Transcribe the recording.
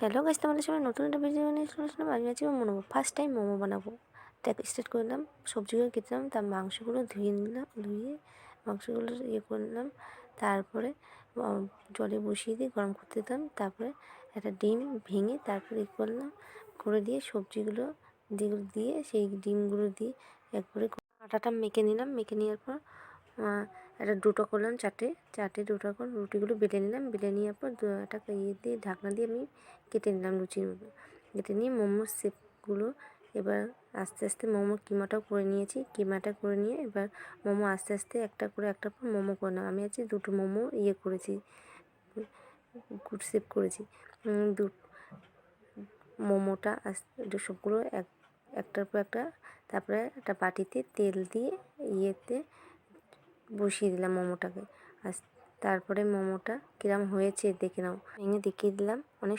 Hello guys তোমাদের সবাই নতুন একটা ভিডিও নিয়ে চলে আমি আজকে মোমো ফার্স্ট টাইম মোমো বানাবো। দেখ স্টার্ট করলাম, সবজিগুলো কেটলাম তার মাংসগুলো ধুয়ে নিলাম, ধুয়ে মাংসগুলো ইয়ে করলাম তারপরে জলে বসিয়ে দিয়ে গরম করতে দিলাম। তারপরে একটা ডিম ভেঙে তারপরে ইয়ে করলাম করে দিয়ে সবজিগুলো যেগুলো দিয়ে সেই ডিমগুলো দিয়ে একবারে আটাটা মেখে নিলাম। মেখে নেওয়ার পর একটা দুটো করলাম, চারটে চারটে দুটো করে রুটিগুলো বেলে নিলাম বেলে নেওয়ার পর একটা ইয়ে দিয়ে ঢাকনা দিয়ে আমি কেটে নিলাম লুচির মতো। কেটে নিয়ে মোমোর শেপগুলো এবার আস্তে আস্তে মোমো কিমাটাও করে নিয়েছি, কিমাটা করে নিয়ে এবার মোমো আস্তে আস্তে একটা করে একটা পর মোমো করে করলাম আমি আজকে দুটো মোমো ইয়ে করেছি, গুড শেপ করেছি। দু মোমোটা আস্তে সবগুলো এক একটার পর একটা, তারপরে একটা বাটিতে তেল দিয়ে ইয়েতে বসিয়ে দিলাম মোমোটাকে। আর তারপরে মোমোটা কিরম হয়েছে দেখে নাও। ভেঙে দেখিয়ে দিলাম। অনেক